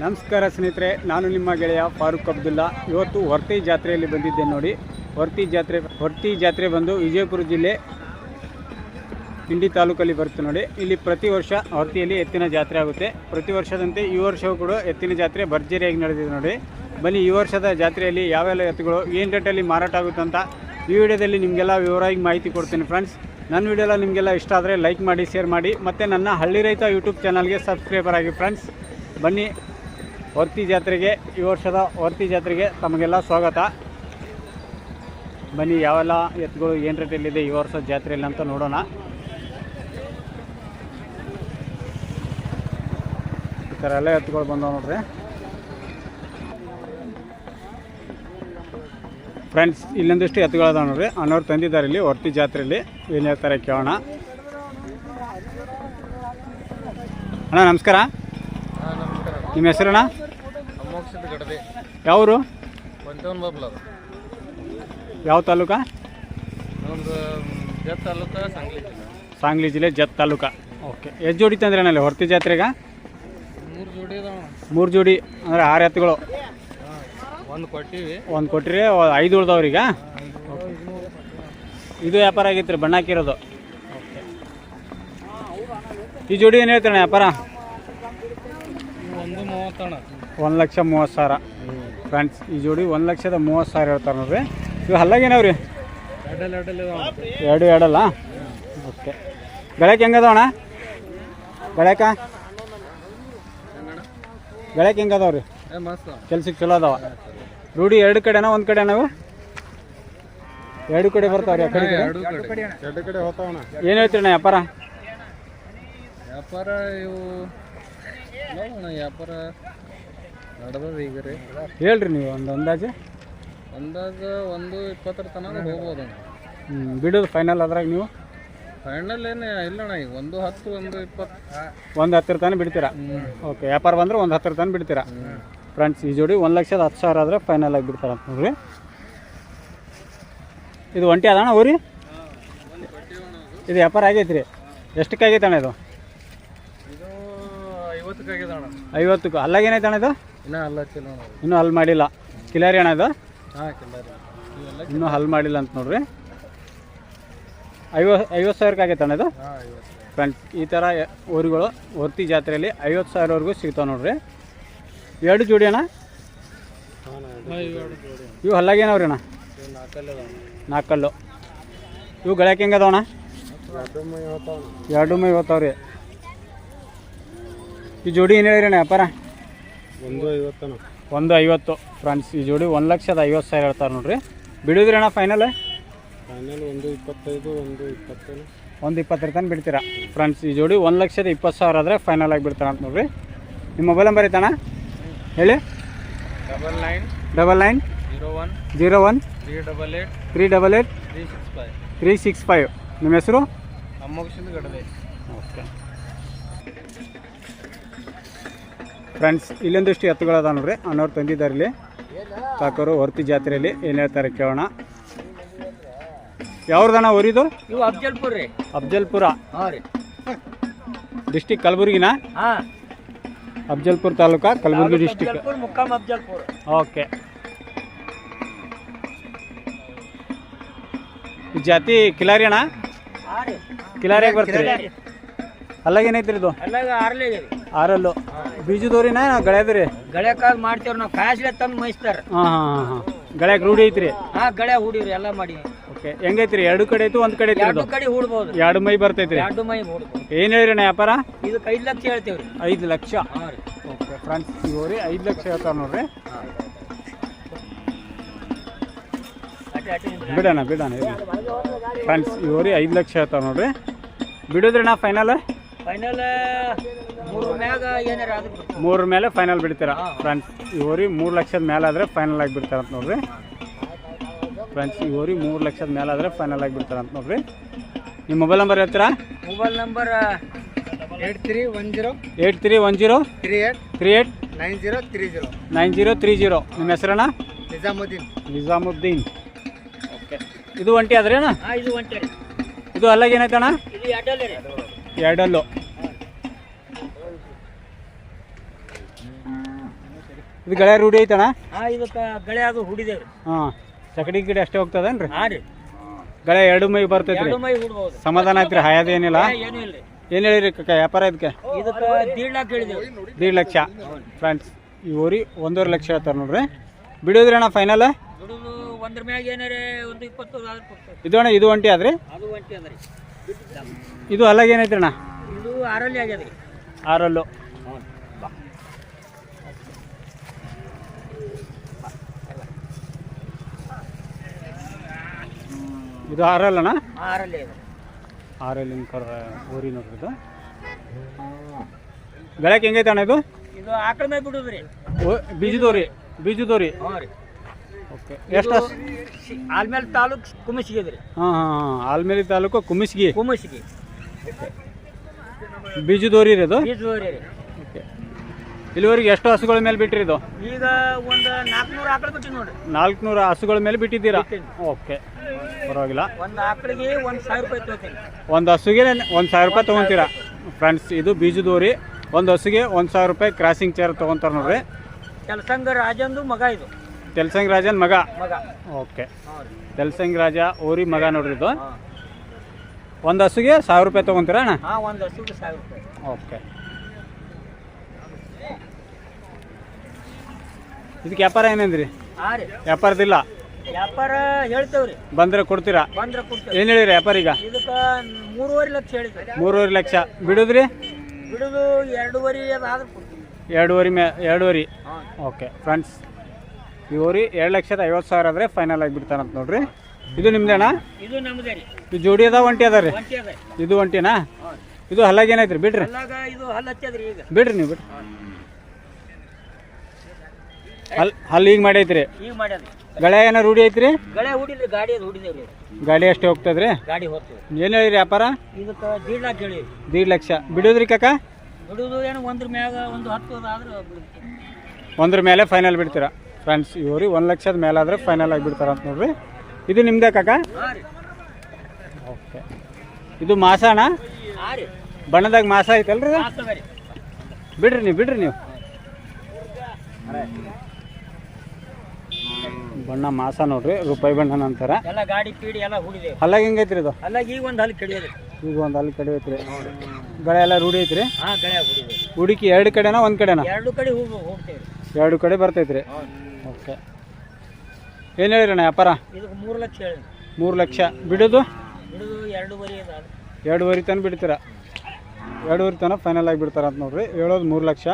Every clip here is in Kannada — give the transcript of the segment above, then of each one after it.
ನಮಸ್ಕಾರ ಸ್ನೇಹಿತರೆ, ನಾನು ನಿಮ್ಮ ಗೆಳೆಯ ಫಾರೂಕ್ ಅಬ್ದುಲ್ಲಾ. ಇವತ್ತು ಹೊರ್ತಿ ಜಾತ್ರೆಯಲ್ಲಿ ಬಂದಿದ್ದೆ ನೋಡಿ. ಹೊರ್ತಿ ಜಾತ್ರೆ ಹೊರ್ತಿ ಜಾತ್ರೆ ಬಂದು ವಿಜಯಪುರ ಜಿಲ್ಲೆ ಹಿಂಡಿ ತಾಲೂಕಲ್ಲಿ ಬರುತ್ತೆ ನೋಡಿ. ಇಲ್ಲಿ ಪ್ರತಿ ವರ್ಷ ಹೊರ್ತಿಯಲ್ಲಿ ಎತ್ತಿನ ಜಾತ್ರೆ ಆಗುತ್ತೆ. ಪ್ರತಿ ವರ್ಷದಂತೆ ಈ ವರ್ಷವೂ ಕೂಡ ಎತ್ತಿನ ಜಾತ್ರೆ ಭರ್ಜರಿಯಾಗಿ ನಡೆದಿದೆ ನೋಡಿ. ಬನ್ನಿ, ಈ ವರ್ಷದ ಜಾತ್ರೆಯಲ್ಲಿ ಯಾವೆಲ್ಲ ಎತ್ತುಗಳು, ಏನು ರೇಟಲ್ಲಿ ಮಾರಾಟ ಆಗುತ್ತೆ ಅಂತ ಈ ವಿಡಿಯೋದಲ್ಲಿ ನಿಮಗೆಲ್ಲ ವಿವರವಾಗಿ ಮಾಹಿತಿ ಕೊಡ್ತೀನಿ ಫ್ರೆಂಡ್ಸ್. ನನ್ನ ವಿಡಿಯೋಲ್ಲ ನಿಮಗೆಲ್ಲ ಇಷ್ಟ ಆದರೆ ಲೈಕ್ ಮಾಡಿ, ಶೇರ್ ಮಾಡಿ, ಮತ್ತು ನನ್ನ ಹಳ್ಳಿ ರೈತ ಯೂಟ್ಯೂಬ್ ಚಾನಲ್ಗೆ ಸಬ್ಸ್ಕ್ರೈಬರ್ ಆಗಿ ಫ್ರೆಂಡ್ಸ್. ಬನ್ನಿ ಹೊರ್ತಿ ಜಾತ್ರೆಗೆ ಈ ವರ್ಷದ ವರ್ತಿ ಜಾತ್ರೆಗೆ ತಮಗೆಲ್ಲ ಸ್ವಾಗತ. ಬನ್ನಿ ಯಾವೆಲ್ಲ ಎತ್ತುಗಳು ಏನು ರೇಟಲ್ಲಿದೆ ಈ ವರ್ಷದ ಜಾತ್ರೆಯಲ್ಲಿ ಅಂತ ನೋಡೋಣ. ಈ ಥರ ಎಲ್ಲ ಎತ್ತುಗಳು ಬಂದವು ನೋಡ್ರಿ. ಫ್ರೆಂಡ್ಸ್ ಇಲ್ಲೊಂದಿಷ್ಟು ಎತ್ತುಗಳದಾವ ನೋಡ್ರಿ. ಅನ್ನೋರು ತಂದಿದ್ದಾರೆ ಇಲ್ಲಿ ವರ್ತಿ ಜಾತ್ರೆಯಲ್ಲಿ. ಏನು ಹೇಳ್ತಾರೆ ಕೇಳೋಣ. ಅಣ್ಣ ನಮಸ್ಕಾರ. ನಿಮ್ಮ ಹೆಸರಣ್ಣ? ಯಾವರು? ಯಾವ ತಾಲೂಕ? ಸಂಗ್ಲಿ ಜಿಲ್ಲೆ. ಜತ್ ತಾಲೂಕಾ. ಓಕೆ. ಎಷ್ಟು ಜೋಡಿ ತಂದ್ರೆ ಅಲ್ಲಿ ಹೊರ್ತಿ ಜಾತ್ರೆಗೆ? ಮೂರು ಜೋಡಿ ಅದಾವ ಮೂರು ಜೋಡಿ ಅಂದರೆ ಆರು ಎತ್ತುಗಳು. ಒಂದು ಕೊಟ್ಟಿವಿ. ಒಂದು ಕೊಟ್ಟಿರಿ ಐದು ಉಳ್ದವ್ರೀಗ ಇದು ವ್ಯಾಪಾರ ಆಗಿತ್ತು ರೀ ಬಣ್ಣ ಹಾಕಿರೋದು. ಈ ಜೋಡಿ ಏನು ಹೇಳ್ತಾನೆ ವ್ಯಾಪಾರ? ಒಂದು ಲಕ್ಷ ಮೂವತ್ತು ಸಾವಿರ. ಫ್ರೆಂಡ್ಸ್, ಈ ಜೋಡಿ ಒಂದು ಲಕ್ಷದ ಮೂವತ್ತು ಸಾವಿರ ಹೇಳ್ತಾರೆ ನೋಡ್ರಿ. ಇವು ಹಲ್ಲಾಗೇನವ ರೀ ಅಡ್ಡಲ್ ಅಡ್ಡಲ್ ಇದಾವ ಎರಡು, ಎರಡಲ್ಲ? ಓಕೆ. ಬೆಳಕು ಹೆಂಗದ ಅಣ್ಣ? ಬೆಳಕ ಗಳಕ್ಕೆ ಹೆಂಗದವ ರೀ? ಕೆಲ್ಸಕ್ಕೆ ಚಲೋ ಅದಾವ. ರೂಢಿ ಎರಡು ಕಡೆನ ಒಂದು ಕಡೆ ನಾವು ಎರಡು ಕಡೆ ಬರ್ತಾವ್ರಿ ಆ ಕಡೆ ಏನು ಹೇಳ್ತೀರಿ ಹೇಳ್ತೀರಣ್ಣ ವ್ಯಾಪಾರ? ವ್ಯಾಪಾರ ಇವು ವ್ಯಾಪಾರ ನಡೆದದ ಈಗ ರೀ. ಹೇಳ್ರಿ ನೀವು ಒಂದು ಅಂದಾಜು. ಅಂದಾಜು ಒಂದು ಇಪ್ಪತ್ತರ ತನಕ ಹೋಗ್ಬೋದು ಹ್ಞೂ ಬಿಡೋದು ಫೈನಲ್ ಅದ್ರಾಗ ನೀವು? ಫೈನಲ್ ಏನು ಇಲ್ಲಣ್ಣ ಈಗ ಒಂದು ಹತ್ತು ಒಂದು ಇಪ್ಪತ್ತು. ಒಂದು ಹತ್ತರ ತನಕ ಬಿಡ್ತೀರಾ? ಓಕೆ ವ್ಯಾಪಾರ ಬಂದ್ರೆ ಒಂದು ಹತ್ತಿರ ತನಕ ಬಿಡ್ತೀರಾ? ಫ್ರೆಂಡ್ಸ್ ಈ ಜೋಡಿ ಒಂದು ಲಕ್ಷದ ಹತ್ತು ಸಾವಿರ ಆದರೆ ಫೈನಲ್ ಆಗಿ ಬಿಡ್ತಾರೆ ಅಂತ ನೋಡ್ರಿ. ಇದು ಒಂಟಿ ಅದಣ್ಣ ಊರಿ? ಇದು. ವ್ಯಾಪಾರ ಆಗೈತೆ ರೀ ಎಷ್ಟಕ್ಕೆ ಆಗೈತೆ ಅಣ್ಣ ಇದು? ಐವತ್ತಕ್ಕೆ ಅಲ್ಲಾಗ ಏನೈತೆ ಅಣ್ಣ ಇದು? ಇನ್ನೂ ಹಲ್ ಮಾಡಿಲ್ಲ. ಕಿಲಾರಿ ಅಣ್ಣ ಇದು? ಇನ್ನೂ ಹಲ್ ಮಾಡಿಲ್ಲ ಅಂತ ನೋಡ್ರಿ. ಐವತ್ತು ಐವತ್ತು ಸಾವಿರಕ್ಕೆ ಆಗೈತೆ ಅಣ್ಣ ಇದು? ಫ್ರೆಂಡ್ಸ್ ಈ ಥರ ಊರುಗಳು ಹೊರ್ತಿ ಜಾತ್ರೆಯಲ್ಲಿ ಐವತ್ತು ಸಾವಿರವರೆಗೂ ಸಿಗ್ತಾವೆ ನೋಡ್ರಿ. ಎರಡು ಜೋಡಿ ಅಣ್ಣ? ಇವು ಹಲ್ಲಾಗೇನವ್ರಿ ಅಣ್ಣ? ನಾಲ್ಕಲ್ಲು ಇವು ಗಳಕ್ಕೆ ಹೆಂಗದವಣ್ಣ ಎರಡು ಮೈ ಇವತ್ತವ್ರಿ ಈ ಜೋಡಿ ಏನು ಹೇಳಿರಿ ಅಣ್ಣ ವ್ಯಾಪಾರ? ಒಂದು ಐವತ್ತನ ಒಂದು ಐವತ್ತು ಫ್ರೆಂಡ್ಸ್ ಈ ಜೋಡಿ ಒಂದು ಲಕ್ಷದ ಐವತ್ತು ಸಾವಿರ ಹೇಳ್ತಾರೆ ನೋಡ್ರಿ. ಬಿಡೋದ್ರಿ ಅಣ್ಣ ಫೈನಲ್ ಫೈನಲ್ ಒಂದು ಇಪ್ಪತ್ತೈದು ಒಂದು ಇಪ್ಪತ್ತೈದು ಒಂದು ಇಪ್ಪತ್ತರ ತನಕ ಬಿಡ್ತೀರಾ? ಫ್ರೆಂಡ್ಸ್ ಈ ಜೋಡಿ ಒಂದು ಲಕ್ಷದ ಇಪ್ಪತ್ತು ಸಾವಿರ ಆದರೆ ಫೈನಲ್ ಆಗಿ ಬಿಡ್ತಾರೆ ಅಂತ ನೋಡ್ರಿ. ನಿಮ್ಮ ಮೊಬೈಲ್ ನಂಬರ್ ಐತಣ್ಣ? ಹೇಳಿ. Double nine double nine zero one zero one three double eight three double eight three six five three six five ನಿಮ್ಮ ಹೆಸರು? ಅಮ್ಮೋಕ್ಷದ ಗಡದೆ. ಫ್ರೆಂಡ್ಸ್ ಇಲ್ಲೊಂದಿಷ್ಟು ಎತ್ತುಗಳದ ನೋಡ್ರಿ. ಅನ್ನೋರು ತಂದಿದ್ದಾರೆ ಇಲ್ಲಿ. ಕಾಕರು ಹೊರ್ತಿ ಜಾತ್ರೆಯಲ್ಲಿ ಏನು ಹೇಳ್ತಾರೆ ಕೇಳೋಣ. ಯಾವ್ದಣ್ಣ ಊರಿದು ಇವು ಅಬ್ಜಲ್ಪುರ ರೀ. ಅಫ್ಜಲ್ಪುರ. ಹಾಂ ರೀ. ಡಿಸ್ಟಿಕ್ ಕಲಬುರ್ಗಿನ? ಹಾಂ. ಅಫ್ಜಲ್ಪುರ ತಾಲೂಕಾ? ಕಲಬುರ್ಗಿ ಡಿಸ್ಟಿಕ್ ಅಫ್ಜಲ್ಪುರ್ ಮುಕ್ಕಾಮ್ ಅಫ್ಜಲ್ಪುರ್. ಓಕೆ. ಈ ಜಾತಿ ಕಿಲಾರಿ ಅಣ್ಣ? ಹಾಂ ರೀ. ಕಿಲಾರಿಯಾಗಿ ಬರ್ತೀರಿ? ಇದು? ಅಲ್ಲಾಗ ಆರ್ಲೇ ರೀ. ಆರಲ್ಲು. ಬೀಜದವ್ರಿನ ಗಳ್ಯಾದ್ರಿ. ಗಳ್ಯಾಕಾಗ ಮಾಡ್ತೇವ್ರಿ ನಾವು. ಕಾಯಿಸ್ಲೆ ತಂದು ಮೈಸ್ತಾರ. ಹಾಂ ಹಾಂ ಹಾಂ. ಗಳ್ಯಾಗ ರೂಢಿ ಐತ್ರಿ? ಹಾಂ ಗಳ್ಯಾ ಹೂಡಿವ್ರಿ ಎಲ್ಲ ಮಾಡಿ. ಓಕೆ ಹೆಂಗೈತ್ರಿ? ಎರಡು ಕಡೆ ಐತು ಒಂದು ಕಡೆ ಐತ್ರಿ ಎರಡು ಇದು ಕಡೆ ಹೂಡ್ಬೋದು. ಎರಡು ಮೈ ಬರ್ತೈತ್ರಿ? ಎರಡು ಮೈ ಹೂಡ್ಬೋದು. ಏನು ಹೇಳಿರಿ ಅಣ್ಣ ವ್ಯಾಪಾರ? ಇದಕ್ಕೆ ಐದು ಲಕ್ಷ ಹೇಳ್ತೇವ್ರಿ. ಐದು ಲಕ್ಷ? ಹಾಂ ರೀ. ಓಕೆ ಫ್ರೆಂಡ್ಸ್ ಇವ್ರಿ ಐದು ಲಕ್ಷ ಹೇಳ್ತಾರೆ ನೋಡ್ರಿ. ಬಿಡೋಣ ಬಿಡೋಣ ಫ್ರೆಂಡ್ಸ್ ಇವ್ರಿ ಐದು ಲಕ್ಷ ಹೇಳ್ತಾರೆ ನೋಡ್ರಿ. ಬಿಡೋದ್ರಿ ನಾ ಫೈನಲ್ ಫೈನಲ್ ಮೂರು ಮ್ಯಾಗ ಏನಾರ ಆದ್ರೆ ಮೂರ ಮೇಲೆ ಫೈನಲ್ ಬಿಡ್ತೀರಾ? ಫ್ರೆಂಡ್ಸ್ ಇವರಿ ಮೂರು ಲಕ್ಷದ ಮೇಲೆ ಆದರೆ ಫೈನಲ್ ಆಗಿ ಬಿಡ್ತಾರಂತ ನೋಡ್ರಿ. ಫ್ರೆಂಡ್ಸ್ ಇವರಿ ಮೂರು ಲಕ್ಷದ ಮೇಲೆ ಆದರೆ ಫೈನಲ್ ಆಗಿ ಬಿಡ್ತಾರಂತ ನೋಡ್ರಿ. ನಿಮ್ಮ ಮೊಬೈಲ್ ನಂಬರ್ ಹೇಳ್ತೀರಾ? Mobile number eight three one zero eight three one zero three eight three eight nine zero three zero nine zero three zero ನಿಮ್ಮ ಹೆಸರಣ್ಣ? ನಿಜಾಮುದ್ದೀನ್. ನಿಜಾಮುದ್ದೀನ್. ಓಕೆ ಇದು ಒಂಟಿ ಆದ್ರೇನಾ ಅಣ್ಣ ಇದು ಒಂಟಿ ಇದು ಅಲ್ಲಾಗ ಏನೈತಣ್ಣ? ಇದು ಎರಡಲ್ಲೇ. ಇದು ಗಳೆ ರೂಢಿ ಐತಣ ಹಾಂ ಇದಕ್ಕೆ ಗಳೆ ಅದು ಹುಡಿದೇವ್ರಿ ಹಾಂ ಚಕಡಿ ಗಿಡ ಅಷ್ಟೇ ಹೋಗ್ತದೇನ್ರಿ? ಹಾಂ ರೀ. ಗಳೆ ಎರಡು ಮೈ ಬರ್ತೈತ್ರಿ. ಎರಡು ಮೈ ಹುಡ್ಬೋದು. ಸಮಾಧಾನ ಐತ್ರಿ ಹಾಯದೇನಿಲ್ಲ ಏನೂ ಇಲ್ಲ ರೀ ಏನು ಹೇಳಿರಿ ಕಕ್ಕ ವ್ಯಾಪಾರ ಇದಕ್ಕೆ? ಇದಕ್ಕೆ ದೀಡ್ ಲಾಕ್ ಹೇಳಿದೇವ್ರಿ ದೀಡ್ ಲಕ್ಷ. ಫ್ರೆಂಡ್ಸ್ ಈ ಊರಿ ಒಂದೂವರೆ ಲಕ್ಷ ಹೇಳ್ತಾರೆ ನೋಡ್ರಿ. ಬಿಡೋದ್ರಿ ಅಣ್ಣ ಫೈನಲ್ ದುಡಿದು ಒಂದ್ರ ಮ್ಯಾಗ ಏನಾರೇ ಒಂದು ಇಪ್ಪತ್ತು ಆದ್ರೆ ಕೊಡ್ತೇವೆ ಇದು ಅಣ್ಣ ಇದು ಒಂಟಿ ಆದ್ರಿ? ಅದು ಒಂಟಿ ಇದು ಅಲ್ಲಾಗ ಏನೈತೆ ಅಣ್ಣ? ಇದು ಆರಲ್ಲಿ ಆಗ್ಯದ. ಆರಲ್ಲು. ಇದು ಆರಲ್ಲಣ್ಣ? ಆರಲ್ಲಿ ಇದೆ. ಆರಲ್ಲಿನ ಕರ ಊರಿ ನೋಡ್ರಿ ಇದು. ಬೆಳಕ್ಕೆ ಹೆಂಗೈತೆ ಅಣ್ಣ ಇದು? ಇದು ಆಕಳ ಮೇಲೆ ಬಿಡುದ್ರಿ. ಬೀಜದವ್ರಿ ಬೀಜದವ್ರಿ ರೀ. ಓಕೆ ಎಷ್ಟು? ಆಲ್ಮೇಲೆ ತಾಲೂಕು ಕುಮಸಿಗೆ ರೀ. ಹಾಂ ಹಾಂ ಹಾಂ ಆಲ್ಮೇಲಿ ತಾಲೂಕು ಕುಮಿಸ್ಗಿ. ಕುಮಸಿಗೆ. ಬೀಜದೋರಿ ರೀ ಅದು ರೀ. ಇಲ್ಲಿವರೆಗೆ ಎಷ್ಟು ಹಸುಗಳ ಮೇಲೆ ಬಿಟ್ಟಿರಿ ಇದು? ಈಗ ಒಂದು ನಾಲ್ಕುನೂರು ಆಕಳ ಬಿಟ್ಟು ನೋಡ್ರಿ. ನಾಲ್ಕುನೂರು ಹಸುಗಳ ಮೇಲೆ ಬಿಟ್ಟಿದ್ದೀರಾ? ಓಕೆ. ಪರವಾಗಿಲ್ಲ. ಒಂದು ಆಕಳಿಗೆ ಒಂದು ಸಾವಿರ ರೂಪಾಯಿ ತಗೋತೀನಿ. ಒಂದು ಹಸುಗೆ ಒಂದು ಸಾವಿರ ರೂಪಾಯಿ ತೊಗೊತೀರಾ? ಫ್ರೆಂಡ್ಸ್ ಇದು ಬೀಜದೋರಿ ಒಂದು ಹಸುಗೆ ಒಂದು ಸಾವಿರ ರೂಪಾಯಿ ಕ್ರಾಸಿಂಗ್ ಚೇರ್ ತೊಗೊತಾರೆ ನೋಡ್ರಿ. ತೆಲಸಂಗ ರಾಜಂದು ಮಗ ಇದು. ತೆಲಸಂಗ ರಾಜನ್ ಮಗ? ಮಗ. ಓಕೆ. ತೆಲಸಂಗ ರಾಜ ಓರಿ ಮಗ ನೋಡ್ರಿ ಇದು. ಒಂದು ಹಸುಗೆ ಸಾವಿರ ರೂಪಾಯಿ ತೊಗೊತೀರಾ ಅಣ್ಣ? ಹಾಂ ಒಂದು ಹಸುಗೆ ಸಾವಿರ ರೂಪಾಯಿ. ಓಕೆ. ಇದಕ್ಕೆ ವ್ಯಾಪಾರ ಏನಂದ್ರಿ? ಹಾಂ ರೀ. ವ್ಯಾಪಾರದಿಲ್ಲ? ವ್ಯಾಪಾರ ಹೇಳ್ತೇವ್ರಿ. ಬಂದ್ರೆ ಕೊಡ್ತೀರಾ? ಬಂದ್ರೆ ಕೊಡ್ತೇವೆ ಏನು ಹೇಳಿರಿ ವ್ಯಾಪಾರ ಈಗ? ಇದಕ್ಕೆ ಮೂರುವರೆ ಲಕ್ಷ ಹೇಳಿದ್ರಿ ಮೂರುವರೆ ಲಕ್ಷ. ಬಿಡುದ್ರಿ? ಬಿಡುದು ಎರಡೂವರೆ ಅದಾದ್ರೆ ಕೊಡ್ತೀವಿ. ಎರಡೂವರೆ ಮೇ ಎರಡೂವರೆ. ಓಕೆ ಫ್ರೆಂಡ್ಸ್ ಇವರಿ ಎರಡು ಲಕ್ಷದ ಐವತ್ತು ಸಾವಿರ ಆದರೆ ಫೈನಲ್ ಆಗಿಬಿಡ್ತಾನಂತ ನೋಡ್ರಿ. ಇದು ನಿಮ್ದೇನಾ? ಇದು ರೀ. ಇದು ಜೋಡಿ ಅದ ಒಂಟಿ ಅದ ರೀ? ಒಂಟಿ ಅದ ಇದು ಒಂಟಿನಾ? ಇದು ಹಲ್ಲಾಗ ಏನೈತ್ರಿ ಬಿಡ್ರಿ. ಅಲ್ಲಾಗ ಇದು ಹಲ್ಲು ಹಚ್ಚದ್ರಿ ಈಗ. ಬಿಡ್ರಿ ನೀವು ಬಿಡ್ರಿ. ಹಲ್ ಈಗ ಮಾಡೈತ್ರಿ? ಈಗ ಮಾಡ್ಯಾದ ಗಳೆ ಏನ ರೂಢಿ ಐತ್ರಿ? ಗಳೆ ಹುಡಿದ್ರಿ ಗಾಡಿ ಅದು ಹುಡಿದೇವ್ರಿ ಗಾಡಿ ಅಷ್ಟೇ ಹೋಗ್ತದ್ರಿ? ಗಾಡಿ ಹೋಗ್ತೀವಿ ಏನು ಹೇಳಿರಿ ವ್ಯಾಪಾರ? ಇದಕ್ಕೆ ದೀಡ್ ಲಾಕ್ ಹೇಳಿ ದೀಡ್ ಲಕ್ಷ. ಬಿಡೋದ್ರಿ ಕಾಕ? ಬಿಡುದು ಏನು ಒಂದ್ರ ಮ್ಯಾಗ ಒಂದು ಹತ್ತು ಆದ್ರೆ ಒಂದ್ರ ಮೇಲೆ ಫೈನಲ್ ಬಿಡ್ತೀರಾ? ಫ್ರೆಂಡ್ಸ್ ಇವ್ರಿ ಒಂದು ಲಕ್ಷದ ಮೇಲಾದ್ರೆ ಫೈನಲ್ ಆಗಿ ಬಿಡ್ತಾರ ಅಂತ ನೋಡ್ರಿ. ಇದು ನಿಮ್ದೇ ಕಾಕ? ಓಕೆ. ಇದು ಮಾಸಣ ಬಣ್ಣದಾಗ ಮಾಸ ಐತಲ್ರಿ ಬಿಡ್ರಿ ನೀವು ಬಿಡ್ರಿ ನೀವು. ಬಣ್ಣ ಮಾಸ ನೋಡ್ರಿ ರೂಪಾಯಿ ಬಣ್ಣ ನಂತರ. ಹಲ್ಲಾಗ ಹೆಂಗೈತ್ರಿ ಇದು? ಈಗ ಒಂದು ಹಲ್ಲು ಕಡಿಯೋದ್ರಿ ಈಗ ಒಂದು ಅಲ್ಲಿ ಕಡೆ ಐತ್ರಿ ಗಳೆ ಎಲ್ಲ ರೂಢಿ ಐತ್ರಿ? ಹುಡುಕಿ ಎರಡು ಕಡೆನಾ ಒಂದು ಕಡೆನಾ? ಎರಡು ಕಡೆ ಹೋಗ್ತೇವೆ ಎರಡು ಕಡೆ ಬರ್ತೈತ್ರಿ. ಏನು ಹೇಳಿರಣ್ಣ ವ್ಯಾಪಾರ? ಇದಕ್ಕೆ ಮೂರು ಲಕ್ಷ ಹೇಳಿ ಮೂರು ಲಕ್ಷ. ಬಿಡೋದು? ಬಿಡುದು ಎರಡೂವರೆ ಎರಡೂವರೆ ಎರಡುವರೆ ತನಕ ಬಿಡ್ತೀರಾ? ಎರಡೂವರೆ ತನಕ ಫೈನಲ್ ಆಗಿ ಬಿಡ್ತಾರ ಅಂತ ನೋಡ್ರಿ. ಹೇಳೋದು ಮೂರು ಲಕ್ಷ.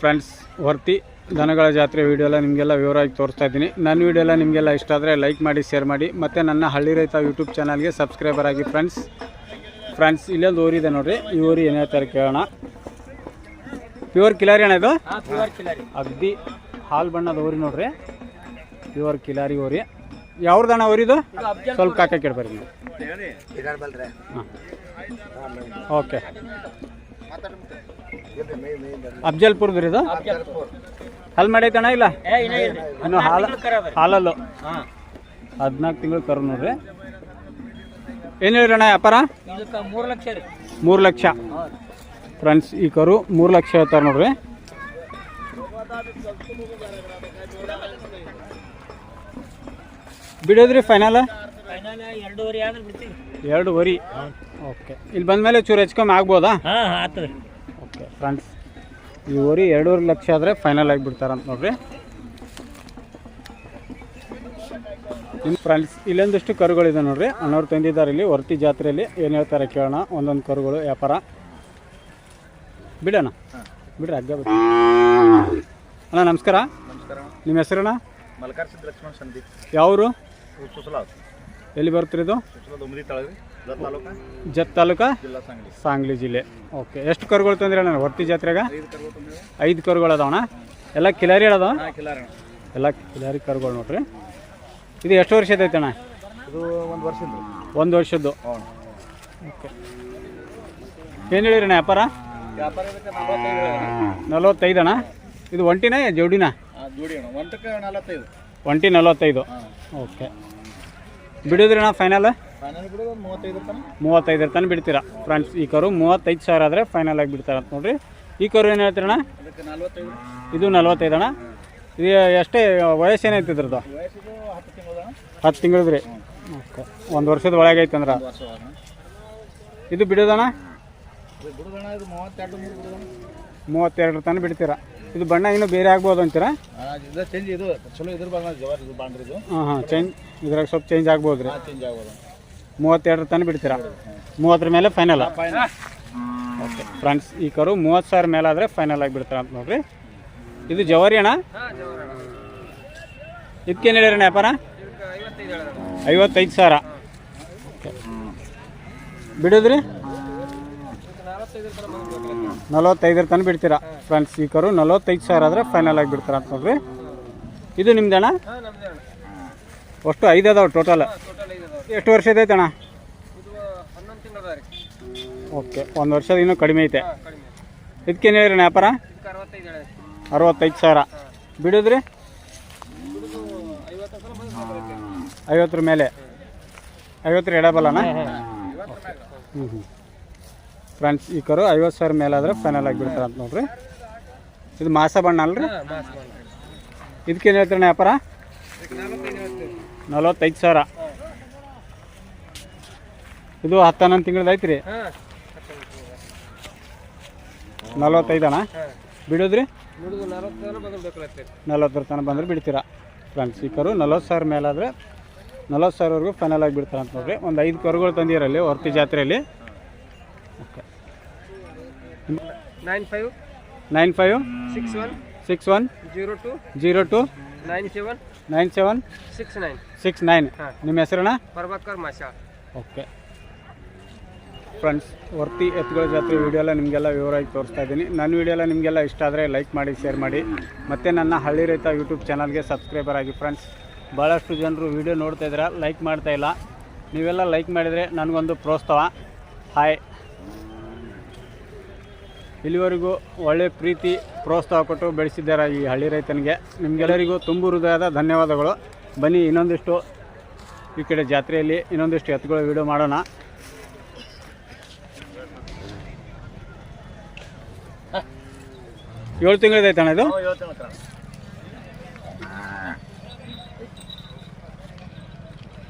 ಫ್ರೆಂಡ್ಸ್ ವರ್ತಿ ದನಗಳ ಜಾತ್ರೆ ವಿಡಿಯೋ ಎಲ್ಲ ನಿಮಗೆಲ್ಲ ವಿವರವಾಗಿ ತೋರಿಸ್ತಾ ಇದ್ದೀನಿ. ನನ್ನ ವಿಡಿಯೋ ಎಲ್ಲ ನಿಮಗೆಲ್ಲ ಇಷ್ಟ ಆದರೆ ಲೈಕ್ ಮಾಡಿ ಶೇರ್ ಮಾಡಿ. ಮತ್ತು ನನ್ನ ಹಳ್ಳಿ ರೈತ ಯೂಟ್ಯೂಬ್ ಚಾನಲ್ಗೆ ಸಬ್ಸ್ಕ್ರೈಬರ್ ಆಗಿ ಫ್ರೆಂಡ್ಸ್ ಫ್ರೆಂಡ್ಸ್ ಇಲ್ಲೊಂದು ಊರಿದೆ ನೋಡಿರಿ. ಈ ಊರಿ ಏನೇ ಹೇಳ್ತಾರೆ ಕೇಳೋಣ. ಪ್ಯೂರ್ ಕಿಲಾರಿ ಅಣ್ಣ ಇದು? ಅಗ್ದಿ ಹಾಲ್ ಬಣ್ಣದ ಓರಿ ನೋಡ್ರಿ. ಪ್ಯೂರ್ ಕಿಲಾರಿ ಓರಿ ಯಾವ್ದಣ್ಣ ಓರಿ ಇದು? ಅಫ್ಜಲ್ ಸ್ವಲ್ಪ ಕಾಕ ಕೇಳ್ಬಾರಿ ನೀವು. ಹಾಂ. ಓಕೆ. ರೀ ಇದು? ಹಾಲ್ ಮಾಡೈತಣ್ಣ ಇಲ್ಲ? ಏ ಇನ್ನ ಹಾಲು ಹಾಲಲ್ಲು? ಹದಿನಾಲ್ಕು ತಿಂಗಳು ಕರು ನೋಡ್ರಿ. ಏನು ಹೇಳಿರಣ್ಣ ವ್ಯಾಪಾರ? ಮೂರು ಲಕ್ಷ ರೀ. ಮೂರು ಲಕ್ಷ. ಹಾಂ ಫ್ರೆಂಡ್ಸ್ ಈ ಕರು ಮೂರು ಲಕ್ಷ ಹೇಳ್ತಾರೆ ನೋಡ್ರಿ. ಬಿಡೋದ್ರಿ ಫೈನಲ್ ಎರಡು ವರಿ ಓಕೆ ಇಲ್ಲಿ ಬಂದಮೇಲೆ ಚೂರು ಹೆಚ್ಚು ಆಗ್ಬೋದಾ? ಓಕೆ ಫ್ರೆಂಡ್ಸ್ ಈ ವರಿ ಎರಡೂವರೆ ಲಕ್ಷ ಆದರೆ ಫೈನಲ್ ಆಗಿ ಅಂತ ನೋಡ್ರಿ. ನಿಮ್ಮ ಫ್ರೆಂಡ್ಸ್ ಇಲ್ಲೊಂದಿಷ್ಟು ಕರುಗಳಿದೆ ನೋಡ್ರಿ. ಅಣ್ಣವ್ರು ತಂದಿದ್ದಾರೆ ಇಲ್ಲಿ ಹೊರತಿ ಜಾತ್ರೆಯಲ್ಲಿ. ಏನು ಹೇಳ್ತಾರೆ ಕೇಳೋಣ. ಒಂದೊಂದು ಕರುಗಳು ವ್ಯಾಪಾರ. ಬಿಡೋಣ. ಬಿಡ್ರಿ ಹಗ್ಗ ಬಿಡಿ ಅಣ್ಣ ನಮಸ್ಕಾರ. ನಮಸ್ಕಾರ. ನಿಮ್ಮ ಹೆಸರಣ್ಣ? ಮಲ್ಕಾರ್ ಸಿದ್ದ ಲಕ್ಷ್ಮಣ ಸಂದೀಪ್ ಯಾವರು ಸುಸಲ ಎಲ್ಲಿ ಬರ್ತೀರಿ ಇದು? ತಳಗ್ರಿ ಜತ್ ತಾಲೂಕಾ? ಸಂಗಲಿ. ಜಿಲ್ಲೆ. ಓಕೆ. ಎಷ್ಟು ಕರುಗಳು ತಂದ್ರಿ ಅಣ್ಣ ಹೊರ್ತಿ ಜಾತ್ರೆಗೆ? ಐದು ಕರುಗಳು ಅದಾವಣ ಎಲ್ಲ ಕಿಲಾರಿ ಅದಾವ? ಎಲ್ಲ ಕಿಲಾರಿ ಕರುಗಳು ನೋಡ್ರಿ. ಇದು ಎಷ್ಟು ವರ್ಷದ ಐತೆ ಅಣ್ಣ? ಇದು ಒಂದು ವರ್ಷದ್ದು. ಒಂದು ವರ್ಷದ್ದು. ಓಕೆ. ಏನು ಹೇಳಿರಿ ಅಣ್ಣ ವ್ಯಾಪಾರ? ಇದಕ್ಕೆ ನಲವತ್ತೈದು ನಲವತ್ತೈದು ಅಣ್ಣ. ಇದು ಒಂಟಿನ ಜೋಡಿನ? ಒಂಟಿ ನಲವತ್ತೈದು. ಓಕೆ. ಬಿಡೋದ್ರಿ ಅಣ್ಣ ಫೈನಲ್ ಮೂವತ್ತೈದರ ತನಕ ಬಿಡ್ತೀರಾ ಫ್ರೆಂಡ್ಸ್ ಈ ಕರು ಮೂವತ್ತೈದು ಸಾವಿರ ಆದರೆ ಫೈನಲ್ ಆಗಿ ಬಿಡ್ತಾರೆ ಅಂತ ನೋಡ್ರಿ. ಈ ಕರು ಏನು ನಲ್ವತ್ತೈದು ಇದು ನಲ್ವತ್ತೈದಣ್ಣ ಇದು ಎಷ್ಟೇ, ವಯಸ್ಸು ಏನೈತೆ ಇದ್ರದ್ದು? ಹತ್ತು ತಿಂಗಳು ಹತ್ತು ತಿಂಗಳದ್ರಿ. ಓಕೆ. ಒಂದು ವರ್ಷದ ಒಳಗೆ ಐತೆ ಅಂದ್ರೆ. ಒಂದು ವರ್ಷ ಅಣ್ಣ ಇದು ಬಿಡೋದಣ್ಣ? ಮೂವತ್ತೆರಡು ಮೂವತ್ತೆರಡರ ತನಕ ಬಿಡ್ತೀರಾ? ಇದು ಬಣ್ಣ ಇನ್ನೂ ಬೇರೆ ಆಗ್ಬೋದು ಅಂತೀರಾ? ಹಾಂ ಹಾಂ ಚೇಂಜ್ ಇದ್ರಾಗ ಸ್ವಲ್ಪ ಚೇಂಜ್ ಆಗ್ಬೋದ್ರಿ. ಮೂವತ್ತೆರಡರ ತನಕ ಬಿಡ್ತೀರಾ? ಮೂವತ್ತರ ಮೇಲೆ ಫೈನಲ್ ಓಕೆ ಫ್ರೆಂಡ್ಸ್ ಈ ಕರು ಮೂವತ್ತು ಸಾವಿರ ಮೇಲೆ ಆದರೆ ಫೈನಲ್ ಆಗಿ ಬಿಡ್ತಾರೆ ಅಂತ ನೋಡ್ರಿ. ಇದು ಜವಾರಿ ಅಣ್ಣ? ಇದಕ್ಕೇನು ಹೇಳಿರಣ್ಣ ವ್ಯಾಪಾರ? ಐವತ್ತೈದು ಸಾವಿರ. ಬಿಡೋದ್ರಿ? ನಲವತ್ತೈದರ ತನಕ ಬಿಡ್ತೀರಾ? ಫ್ರೆಂಡ್ಸ್ ಈ ಕರು ನಲವತ್ತೈದು ಸಾವಿರ ಆದರೆ ಫೈನಲ್ ಆಗಿ ಬಿಡ್ತಾರೆ ಅಂತ ನೋಡ್ರಿ. ಇದು ನಿಮ್ದಣ್ಣ ಅಷ್ಟು ಐದು ಅದಾವೆ ಟೋಟಲ್ ಎಷ್ಟು ವರ್ಷದ ಅಣ್ಣ? ಓಕೆ ಒಂದು ವರ್ಷದ ಇನ್ನೂ ಕಡಿಮೆ ಐತೆ. ಇದಕ್ಕೇನು ಹೇಳಿರಿ ವ್ಯಾಪಾರ? ಅರವತ್ತೈದು ಸಾವಿರ. ಬಿಡೋದ್ರಿ? ಐವತ್ತರ ಮೇಲೆ. ಐವತ್ತರ ಎಡಬಲ್ಲಣ್ಣ ಹ್ಞೂ ಹ್ಞೂ ಫ್ರೆಂಡ್ಸ್ ಈ ಕರು ಐವತ್ತು ಸಾವಿರ ಮೇಲೆ ಆದರೆ ಫೈನಲ್ ಆಗಿ ಬಿಡ್ತಾರೆ ಅಂತ ನೋಡ್ರಿ. ಇದು ಮಾಸ ಬಣ್ಣ ಅಲ್ರಿ? ಇದಕ್ಕೇನು ಹೇಳ್ತೀರಣ್ಣ ವ್ಯಾಪಾರ? ನಲವತ್ತೈದು ಸಾವಿರ. ಇದು ಹತ್ತು ಹನ್ನೊಂದು ತಿಂಗಳದ್ದು ಐತ್ರಿ ನಲವತ್ತೈದಣ್ಣ ಬಿಡೋದ್ರಿ? ನಲವತ್ತರ ತನಕ ಬಂದರೆ ಬಿಡ್ತೀರಾ? ಫ್ರೆಂಡ್ಸ್ ಈ ಕರು ನಲವತ್ತು ಸಾವಿರ ಮೇಲಾದರೆ ನಲವತ್ತು ಸಾವಿರವರೆಗೂ ಫೈನಲ್ ಆಗಿ ಬಿಡ್ತಾರೆ ಅಂತ ನೋಡ್ರಿ. ಒಂದು ಐದು ಕರುಗಳು ತಂದಿರಲ್ಲಿ ಹೊರ್ತಿ ಜಾತ್ರೆಯಲ್ಲಿ. Okay. Nine five nine five six one six one zero two zero two nine seven nine seven six nine six nine. ನಿಮ್ಮ ಹೆಸರಣ್ಣ? ಪ್ರಭಾಕರ್ ಮಾಷಾ. ಓಕೆ. ಫ್ರೆಂಡ್ಸ್ ವರ್ತಿ ಎತ್ತುಗಳ ಜಾತ್ರೆ ವಿಡಿಯೋ ಎಲ್ಲ ನಿಮಗೆಲ್ಲ ವಿವರವಾಗಿ ತೋರಿಸ್ತಾ ಇದ್ದೀನಿ. ನನ್ನ ವಿಡಿಯೋ ಎಲ್ಲ ನಿಮಗೆಲ್ಲ ಇಷ್ಟ ಆದರೆ ಲೈಕ್ ಮಾಡಿ ಶೇರ್ ಮಾಡಿ. ಮತ್ತು ನನ್ನ ಹಳ್ಳಿ ರೈತ ಯೂಟ್ಯೂಬ್ ಚಾನಲ್ಗೆ ಸಬ್ಸ್ಕ್ರೈಬರ್ ಆಗಿ ಫ್ರೆಂಡ್ಸ್ ಭಾಳಷ್ಟು ಜನರು ವಿಡಿಯೋ ನೋಡ್ತಾ ಇದ್ದೀರಾ ಲೈಕ್ ಮಾಡ್ತಾ ಇಲ್ಲ. ನೀವೆಲ್ಲ ಲೈಕ್ ಮಾಡಿದರೆ ನನಗೊಂದು ಪ್ರೋತ್ಸಾಹ. ಹಾಯ್. ಇಲ್ಲಿವರೆಗೂ ಒಳ್ಳೆಯ ಪ್ರೀತಿ ಪ್ರೋತ್ಸಾಹ ಕೊಟ್ಟು ಬೆಳೆಸಿದ್ದಾರೆ ಈ ಹಳ್ಳಿ ರೈತನಿಗೆ. ನಿಮಗೆಲ್ಲರಿಗೂ ತುಂಬ ಹೃದಯದ ಧನ್ಯವಾದಗಳು. ಬನ್ನಿ ಇನ್ನೊಂದಿಷ್ಟು ಈ ಕಡೆ ಜಾತ್ರೆಯಲ್ಲಿ ಇನ್ನೊಂದಿಷ್ಟು ಎತ್ತುಗಳ ವಿಡಿಯೋ ಮಾಡೋಣ. ಏಳು ತಿಂಗಳದೈತೆ ಅಣ್ಣ ಇದು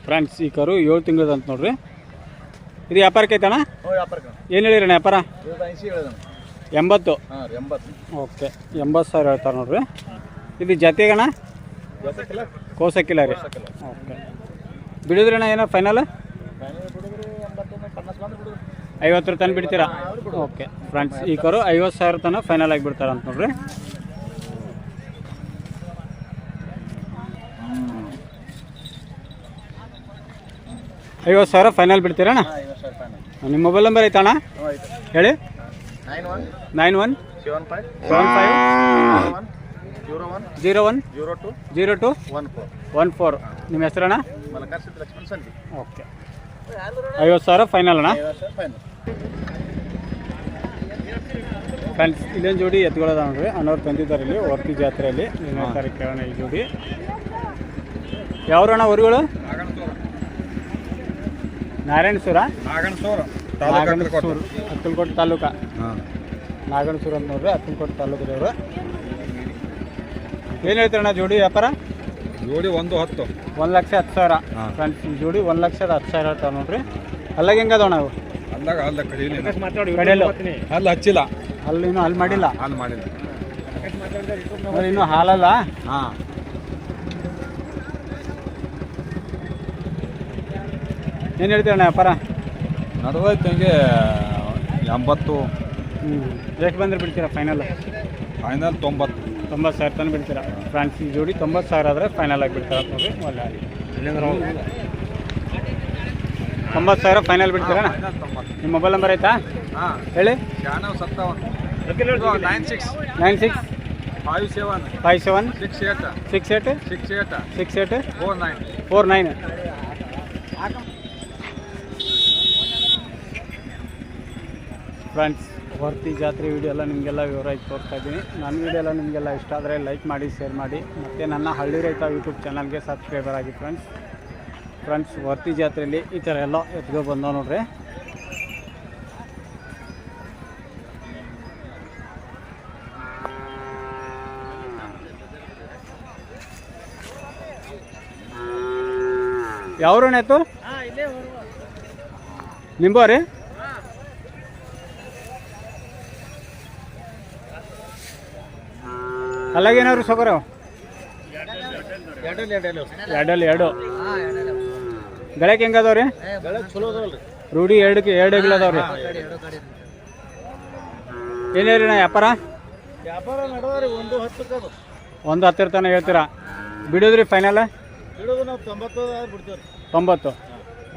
ಫ್ರೆಂಡ್ಸ್ ಈ ಕರು ಏಳು ತಿಂಗಳದ ಅಂತ ನೋಡ್ರಿ. ಇದು ವ್ಯಾಪಾರಕ್ಕೆ ಐತಣ್ಣ? ಏನು ಹೇಳಿರಣ್ಣ ವ್ಯಾಪಾರ? ಎಂಬತ್ತು? ಹಾಂ ರೀ ಎಂಬತ್ತು. ಓಕೆ ಎಂಬತ್ತು ಸಾವಿರ ಹೇಳ್ತಾರೆ ನೋಡ್ರಿ. ಇದು ಜತೆಗಣ? ಕೋಸ ಕೋಸಕ್ಕಿಲ್ಲ ರೀ. ಓಕೆ. ಬಿಡಿದ್ರಿ ಅಣ್ಣ ಏನೋ ಫೈನಲ್ ಫೈನಲ್ ಬಿಡಿದ್ರೆ ಎಂಬತ್ತು ಪನ್ನಾಸ್ ಬಂದು ಬಿಡಿದ್ರು. ಐವತ್ತರ ತನಕ ಬಿಡ್ತೀರಾ? ಓಕೆ ಫ್ರೆಂಡ್ಸ್ ಈ ಕರು ಐವತ್ತು ಸಾವಿರ ತನಕ ಫೈನಲ್ ಆಗಿ ಬಿಡ್ತಾರೆ ಅಂತ ನೋಡ್ರಿ. ಐವತ್ತು ಸಾವಿರ ಫೈನಲ್ ಬಿಡ್ತೀರಣ್ಣ ನಿಮ್ಮ ಮೊಬೈಲ್ ನಂಬರ್ ಐತಣ್ಣ? ಹೇಳಿ. Nine one nine one seven five seven five one zero one zero one zero two zero two one four one four ನಿಮ್ಮ ಹೆಸರಣ್ಣ? ಮಲಕಾರ್ ಸಿದ್ಧ ಲಕ್ಷ್ಮಣ್ ಸಂಧಿ ಓಕೆ ಐವತ್ತು ಸಾವಿರ ಫೈನಲ್ ಅಣ್ಣ? ಫೈನಲ್ ಫ್ರೆಂಡ್ಸ್ ಇಲ್ಲೊಂದು ಜೋಡಿ ಎತ್ಕೊಳ್ಳೋದ ನೋಡ್ರಿ. ಅನ್ನೋರು ತಂದಿದ್ದಾರೆ ಇಲ್ಲಿ ವರ್ತಿ ಜಾತ್ರೆಯಲ್ಲಿ. ತಾರೀಕು ಕೇಳೋಣ ಈ ಜೋಡಿ. ಯಾವ್ರಣ್ಣ ಊರುಗಳು? ನಾರಾಯಣಸೂರ? ನಾಗಣಸೂರು ತಾಲೂಕಾ ತಾಲೂಕ. ಹಾಂ. ನಾಗಣಸೂರು ಅಂತ ನೋಡ್ರಿ ಅಕ್ಕಲಕೋಟೆ ತಾಲೂಕದವರು. ಏನು ಹೇಳ್ತಾರಣ್ಣ ಜೋಡಿ ವ್ಯಾಪಾರ? ಜೋಡಿ ಒಂದು ಹತ್ತು. ಒಂದು ಲಕ್ಷ ಹತ್ತು ಸಾವಿರ. ಹಾಂ. ಫ್ರೆಂಡ್ಸ್ ಜೋಡಿ ಒಂದು ಲಕ್ಷದ ಹತ್ತು ಸಾವಿರ ಹೇಳ್ತಾರೆ ನೋಡ್ರಿ. ಅಲ್ಲಾಗ ಹೆಂಗದವ ನಾವು? ಅಂದಾಗ ಅಲ್ಲ ಕಡೆಯಲ್ಲೂ. ಅಲ್ಲಿ ಹಚ್ಚಿಲ್ಲ. ಅಲ್ಲಿ ಇನ್ನೂ ಅಲ್ಲಿ ಮಾಡಿಲ್ಲ? ಅಲ್ಲಿ ಮಾಡಿಲ್ಲ. ಇನ್ನು ಇನ್ನೂ ಹಾಲಲ್ಲ? ಹಾಂ. ಏನು ಹೇಳ್ತೀರಣ್ಣ ವ್ಯಾಪಾರ? ನಡ್ದೈತೆ ಹಂಗೆ ಎಂಬತ್ತು. ಹ್ಞೂ ಎಷ್ಟು ಬಂದ್ರೆ ಬಿಡ್ತೀರಾ ಫೈನಲ್ ಫೈನಲ್ ತೊಂಬತ್ತು. ತೊಂಬತ್ತು ಸಾವಿರ ತನಕ ಬಿಡ್ತೀರಾ? ಫ್ರಾನ್ಸ್ ಜೋಡಿ ತೊಂಬತ್ತು ಸಾವಿರ ಆದರೆ ಫೈನಲ್ ಆಗಿ ಬಿಡ್ತಾರೆ? ಒಳ್ಳೆ ತೊಂಬತ್ತು ಸಾವಿರ ಫೈನಲ್ ಬಿಡ್ತೀರಾ? ನಿಮ್ಮ ಮೊಬೈಲ್ ನಂಬರ್ ಆಯ್ತಾ? ಹಾಂ. ಹೇಳಿ. Nine six nine six five seven five seven six eight six eight six eight six eight four nine four nine friends Horti ಜಾತ್ರೆ ವಿಡಿಯೋ ಎಲ್ಲ ನಿಮಗೆಲ್ಲ ವಿವರವಾಗಿ ತೋರಿಸ್ತಾ ಇದ್ದೀನಿ. ನನ್ನ ವಿಡಿಯೋ ಎಲ್ಲ ನಿಮಗೆಲ್ಲ ಇಷ್ಟ ಆದರೆ ಲೈಕ್ ಮಾಡಿ ಶೇರ್ ಮಾಡಿ. ಮತ್ತು ನನ್ನ ಹಳ್ಳಿ ರೈತ ಯೂಟ್ಯೂಬ್ ಚಾನಲ್ಗೆ ಸಬ್ಸ್ಕ್ರೈಬರ್ ಆಗಿ ಫ್ರೆಂಡ್ಸ್ ಫ್ರೆಂಡ್ಸ್ ವರ್ತಿ ಜಾತ್ರೆಯಲ್ಲಿ ಈ ಥರ ಎಲ್ಲ ಎತ್ಕೊ ಬಂದಾವ ನೋಡ್ರಿ. ಯಾವ್ರಣ್ಣ ಆಯ್ತು ನಿಂಬೋ ಅಲ್ಲಾಗೇನವ್ರಿ ಸೊಗರ ಎರಡಲ್ಲಿ ಎರಡು. ಗಳಕ್ಕೆ ಹೆಂಗದವ್ರಿ? ರೂಢಿ ಎರಡಕ್ಕೆ ಎರಡು ಅದಾವ್ರಿ. ಏನೇರಿ ನಾ ವ್ಯಾಪಾರ? ಒಂದು ಹತ್ತಿರ ತನಕ ಹೇಳ್ತೀರಾ? ಬಿಡೋದ್ರಿ ಫೈನಲ್ ತೊಂಬತ್ತು.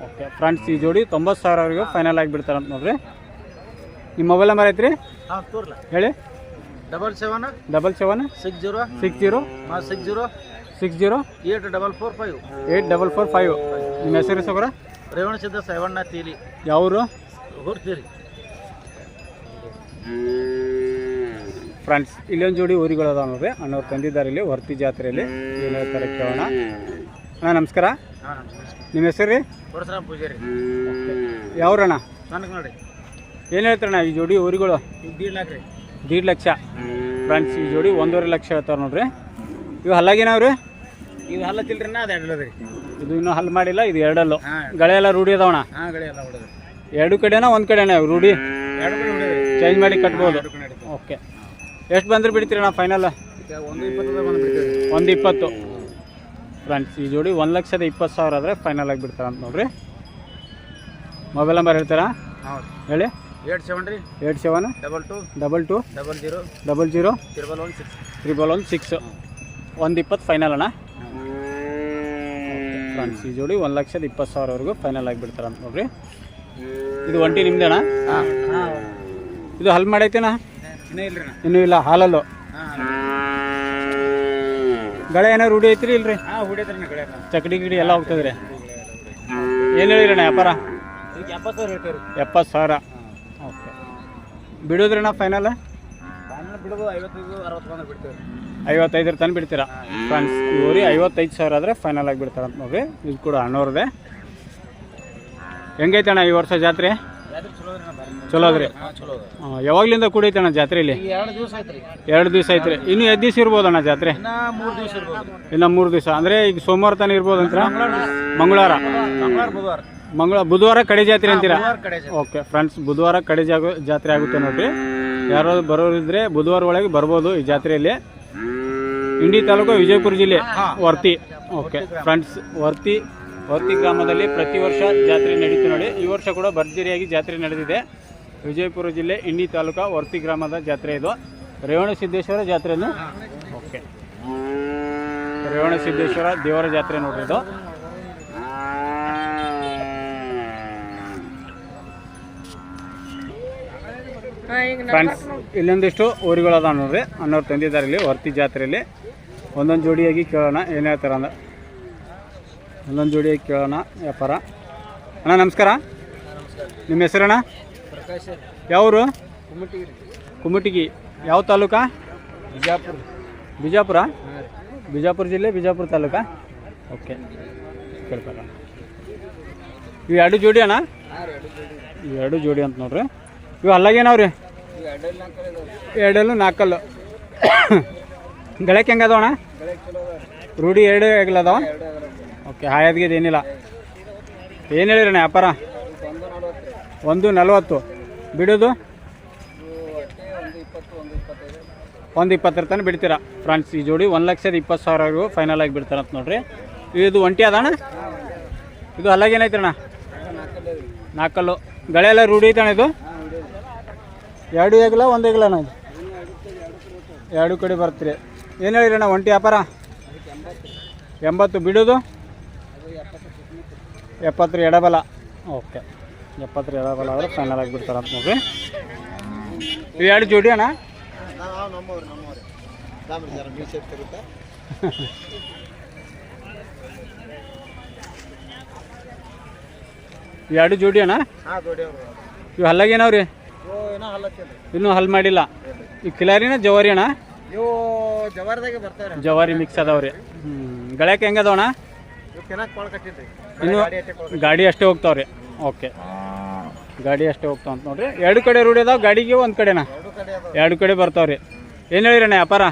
ಓಕೆ ಫ್ರೆಂಡ್ಸ್ ಈ ಜೋಡಿ ತೊಂಬತ್ತು ಸಾವಿರವರೆಗೂ ಫೈನಲ್ ಆಗಿ ಬಿಡ್ತಾರಂತ ನೋಡ್ರಿ. ನಿಮ್ಮ ಮೊಬೈಲ್ ನಂಬರ್ ಐತ್ರಿ? ಹೇಳಿ. Double seven double seven six zero six zero six zero six zero eight double four five eight double four five ನಿಮ್ಮ ಹೆಸರು ಸೊಗರ ರೇವಣ ಸಿದ್ಧ ಸೈವಣ್ಣ ತೀಲಿ. ಯಾವರು? ಹೋಗ್ತೀರಿ ಫ್ರೆಂಡ್ಸ್ ಇಲ್ಲೊಂದು ಜೋಡಿ ಊರಿಗಳು ಅದಾವ ನೋಡ್ರಿ. ಅಣ್ಣವ್ರು ತಂದಿದ್ದಾರೆ ಇಲ್ಲಿ ವರ್ತಿ ಜಾತ್ರೆಯಲ್ಲಿ ಏನು ಹೇಳ್ತಾರೆ ಕೇಳೋಣ. ಅಣ್ಣ ನಮಸ್ಕಾರ. ನಿಮ್ಮ ಹೆಸರು ರೀ? ಪರಶುರಾಮ ಪೂಜಾರಿ. ಯಾವ್ರಣ್ಣ? ನನಗೆ ನೋಡಿ ಏನು ಹೇಳ್ತಾರಣ್ಣ ಈ ಜೋಡಿ ಊರಿಗಳು? ದೀಡ್ ರೀ ದೀಡ್ ಲಕ್ಷ. ಫ್ರೆಂಡ್ಸ್ ಈ ಜೋಡಿ ಒಂದೂವರೆ ಲಕ್ಷ ಹೇಳ್ತಾರೆ ನೋಡ್ರಿ. ಇವು ಹಲ್ಲಾಗೇನವ್ರಿ ಇದು ಹಲ್ಲ ತಿಲ್ರಿ ನಾ ಅದು ಎರಡು ಇದು ಇನ್ನೂ ಹಲ್ಲು ಮಾಡಿಲ್ಲ ಇದು ಎರಡಲ್ಲು. ಗಳೆಲ್ಲ ಗಳೆ ಎಲ್ಲ ರೂಢಿ ಅದಾವಣ ಹಾಂ ಗಡಿ ಎಲ್ಲ ಹೊಡೆದ್ರಿ ಎರಡು ಕಡೆನ ಒಂದು ಕಡೆನಾ ಇವು ರೂಢಿ? ಎರಡು ಕಡೆ ಹೊಡೆದ್ರಿ ಚೇಂಜ್ ಮಾಡಿ ಕಟ್ಬೋದು. ಓಕೆ ಎಷ್ಟು ಬಂದ್ರೆ ಬಿಡ್ತೀರಿ ನಾ ಫೈನಲ್ ಒಂದು ಬಿಡ್ತೀವಿ. ಒಂದು ಇಪ್ಪತ್ತು. ಫ್ರೆಂಡ್ಸ್ ಈ ಜೋಡಿ ಒಂದು ಲಕ್ಷದ ಇಪ್ಪತ್ತು ಸಾವಿರ ಆದರೆ ಫೈನಲ್ ಆಗಿ ಬಿಡ್ತಾರ ಅಂತ ನೋಡ್ರಿ. ಮೊಬೈಲ್ ನಂಬರ್ ಹೇಳ್ತಾರಾ? ಹೇಳಿ. ಏಟ್ ಸೆವೆನ್ ರೀ. Eight seven double two. Double two double zero. Double zero triple one six. Triple one six. ಒಂದು ಇಪ್ಪತ್ತು ಫೈನಲ್ ಅಣ್ಣ. ಫ್ರೆಂಡ್ಸ್ ಈ ಜೋಡಿ ಒಂದು ಲಕ್ಷದ ಇಪ್ಪತ್ತು ಸಾವಿರವರೆಗೂ ಫೈನಲ್ ಆಗಿಬಿಡ್ತಾರೆ ಅಂತ ನೋಡ್ರಿ. ಇದು ಒಂಟಿ ನಿಮ್ದೇನಾ? ಹಾಂ. ಹಾಂ ಇದು ಹಲ್ ಮಾಡೈತೇನಾ? ಇನ್ನೂ ಇಲ್ಲ ಹಾಲಲ್ಲು. ಗಳೆ ಏನೋ ರೂಢಿ ಐತ್ರಿ ಇಲ್ರಿ? ಚಕಡಿ ಗಿಡಿ ಎಲ್ಲ ಹೋಗ್ತದ್ರಿ. ಏನು ಹೇಳಿರಣ್ಣ ವ್ಯಾಪಾರ? ಎಪ್ಪತ್ತು ಸಾವಿರ ಹೇಳ್ತೀವಿ ರೀ ಎಪ್ಪತ್ತು ಸಾವಿರ ಓಕೆ ಬಿಡೋದ್ರಣ್ಣ ಫೈನಲ್ ಫೈನಲ್ ಬಿಡೋದು ಐವತ್ತೈದು ಅರವತ್ತು ಬಂದ್ರೆ ಬಿಡ್ತೀವಿ. ರೀ ಐವತ್ತೈದರ ತನಕ ಬಿಡ್ತೀರಾ? ಫ್ರೆಂಡ್ಸ್ ಊರಿ ಐವತ್ತೈದು ಸಾವಿರ ಆದರೆ ಫೈನಲ್ ಆಗಿ ಅಂತ ನೋಡ್ರಿ. ಇದು ಕೂಡ ಅಣ್ಣವ್ರದ್ದೆ ಹೆಂಗೈತೆ ಅಣ್ಣ ಈ ವರ್ಷ ಜಾತ್ರೆ? ಚಲೋ ಅದ್ರಿ ಯಾವಾಗ್ಲಿಂದ ಕೂಡೈತೆ ಅಣ್ಣ ಜಾತ್ರೆಯಲ್ಲಿ ಎರಡು ದಿವಸ ಎರಡು ಐತ್ರಿ ಇನ್ನು ಎಷ್ಟು ದಿವಸ ಇರ್ಬೋದಣ್ಣ ಜಾತ್ರೆ? ಇನ್ನ ಮೂರು ದಿವಸ ಅಂದರೆ ಈಗ ಸೋಮವಾರ ತಾನೇ ಇರ್ಬೋದಂತ ಮಂಗಳವಾರ. ಮಂಗಳ ಬುಧವಾರ ಕಡೆ ಜಾತ್ರೆ ಅಂತೀರಾ? ಕಡೆ ಓಕೆ ಫ್ರೆಂಡ್ಸ್ ಬುಧವಾರ ಕಡೆ ಜಾಗ ಜಾತ್ರೆ ಆಗುತ್ತೆ ನೋಡ್ರಿ. ಯಾರೋ ಬರೋರಿದ್ರೆ ಬುಧವಾರ ಒಳಗೆ ಬರ್ಬೋದು ಈ ಜಾತ್ರೆಯಲ್ಲಿ. ಇಂಡಿ ತಾಲೂಕು ವಿಜಯಪುರ ಜಿಲ್ಲೆ ವರ್ತಿ. ಓಕೆ ಫ್ರೆಂಡ್ಸ್ ವರ್ತಿ ವರ್ತಿ ಗ್ರಾಮದಲ್ಲಿ ಪ್ರತಿ ವರ್ಷ ಜಾತ್ರೆ ನಡೀತು ನೋಡಿ. ಈ ವರ್ಷ ಕೂಡ ಭರ್ಜರಿಯಾಗಿ ಜಾತ್ರೆ ನಡೆದಿದೆ. ವಿಜಯಪುರ ಜಿಲ್ಲೆ ಇಂಡಿ ತಾಲೂಕು ವರ್ತಿ ಗ್ರಾಮದ ಜಾತ್ರೆ ಇದು. ರೇವಣ ಸಿದ್ದೇಶ್ವರ ಜಾತ್ರೆಯನ್ನು ಓಕೆ. ರೇವಣ ಸಿದ್ದೇಶ್ವರ ದೇವರ ಜಾತ್ರೆ ನೋಡ್ರಿ ಇದು. ಫ್ರೆಂಡ್ಸ್ ಇಲ್ಲೊಂದಿಷ್ಟು ಊರುಗಳು ಅದಾವ ನೋಡ್ರಿ. ಅನ್ನೋರು ತಂದಿದ್ದಾರೆ ಇಲ್ಲಿ ವರ್ತಿ ಜಾತ್ರೆಯಲ್ಲಿ ಒಂದೊಂದು ಜೋಡಿಯಾಗಿ ಕೇಳೋಣ ಏನು ಹೇಳ್ತಾರ ಅಂದ್ರೆ ಒಂದೊಂದು ಜೋಡಿಯಾಗಿ ಕೇಳೋಣ ವ್ಯಾಪಾರ. ಅಣ್ಣ ನಮಸ್ಕಾರ. ನಿಮ್ಮ ಹೆಸರಣ್ಣ? ಪ್ರಕಾಶ್ ಯಾವರು? ಕುಮಟಗಿ ಕುಮಟಿಗಿ ಯಾವ ತಾಲೂಕಾ? ಬಿಜಾಪುರ. ಬಿಜಾಪುರ? ಬಿಜಾಪುರ ಜಿಲ್ಲೆ ಬಿಜಾಪುರ ತಾಲೂಕಾ? ಓಕೆ. ಕೇಳ್ತಾರ ಇವು ಎರಡು ಜೋಡಿ ಅಣ್ಣ? ಎರಡು ಜೋಡಿ. ಇವು ಎರಡು ಜೋಡಿ ಅಂತ ನೋಡ್ರಿ. ಇವು ಅಲ್ಲಾಗೇನವ್ರಿ? ಎರಡಲ್ಲಿ ನಾಲ್ಕಲ್ಲು. ಗಳಕ್ಕೆ ಹೆಂಗದ ಅಣ್ಣ? ರೂಢಿ ಎರಡು ಆಗ್ಲದ ಓಕೆ ಹಾಯದ್ಗೆ ಏನಿಲ್ಲ. ಏನು ಹೇಳಿರಣ್ಣ ವ್ಯಾಪಾರ? ಒಂದು ನಲ್ವತ್ತು. ಬಿಡೋದು? ಒಂದು ಇಪ್ಪತ್ತರ ತನಕ ಬಿಡ್ತೀರಾ. ಫ್ರಾನ್ಸ್ ಈ ಜೋಡಿ ಒಂದು ಲಕ್ಷದ ಇಪ್ಪತ್ತು ಸಾವಿರವರೆಗೂ ಫೈನಲ್ ಆಗಿ ಬಿಡ್ತಾರಂತ ನೋಡ್ರಿ. ಇದು ಒಂಟಿ ಅದಣ್ಣ ಇದು ಅಲ್ಲಾಗೇನಾಯ್ತಣ್ಣ ನಾಲ್ಕಲ್ಲೇ. ಗಳೆಲ್ಲ ರೂಢಿ ಐತಣ್ಣ ಇದು? ಎರಡು ಏಗಲ ಒಂದು ಹೇಗಿಲ್ಲ ಇದು. ಎರಡು ಕಡೆ ಬರ್ತೀರಿ. ಏನು ಹೇಳಿರಣ್ಣ ಒಂಟಿ ವ್ಯಾಪಾರ? ಎಂಬತ್ತು. ಬಿಡೋದು? ಎಪ್ಪತ್ತರ ಎಡಬಲ. ಓಕೆ. ಎಪ್ಪತ್ತರ ಎಡಬಲ ಆದರೆ ಫೈನಲ್ ಆಗಿ ಬಿಡ್ತಾರಂತ ನೋಡಿ ಇವು ಎರಡು ಜೋಡಿ ಅಣ್ಣ? ಎರಡು ಜೋಡಿ ಅಣ್ಣ? ಇವು ಹಲ್ಲಾಗೇನವ್ರಿ ಇನ್ನೂ ಹಲ್ ಮಾಡಿಲ್ಲ. ಈ ಕಿಲಾರಿನ ಜವಾರಿ ಅಣ್ಣ? ಇವು ಜವಾರದಾಗೆ ಬರ್ತಾವ್ರಿ ಜವಾರಿ ಮಿಕ್ಸ್ ಅದಾವ್ರಿ ಹ್ಞೂ ಗಳಕ್ಕೆ ಹೆಂಗೆ ಅಣ್ಣ? ಇನ್ನು ಗಾಡಿ ಅಷ್ಟೇ ಹೋಗ್ತಾವ್ರಿ ಓಕೆ. ಗಾಡಿ ಅಷ್ಟೇ ಹೋಗ್ತಾವ ಅಂತ ನೋಡ್ರಿ. ಎರಡು ಕಡೆ ರೂಢಿ ಅದಾವ ಗಾಡಿಗೆ ಒಂದು ಕಡೆನಾ? ಎರಡು ಕಡೆ ಅದಾವ ಎರಡು ಕಡೆ ಬರ್ತಾವ್ರಿ ಏನು ಹೇಳಿರಣ್ಣ ವ್ಯಾಪಾರ?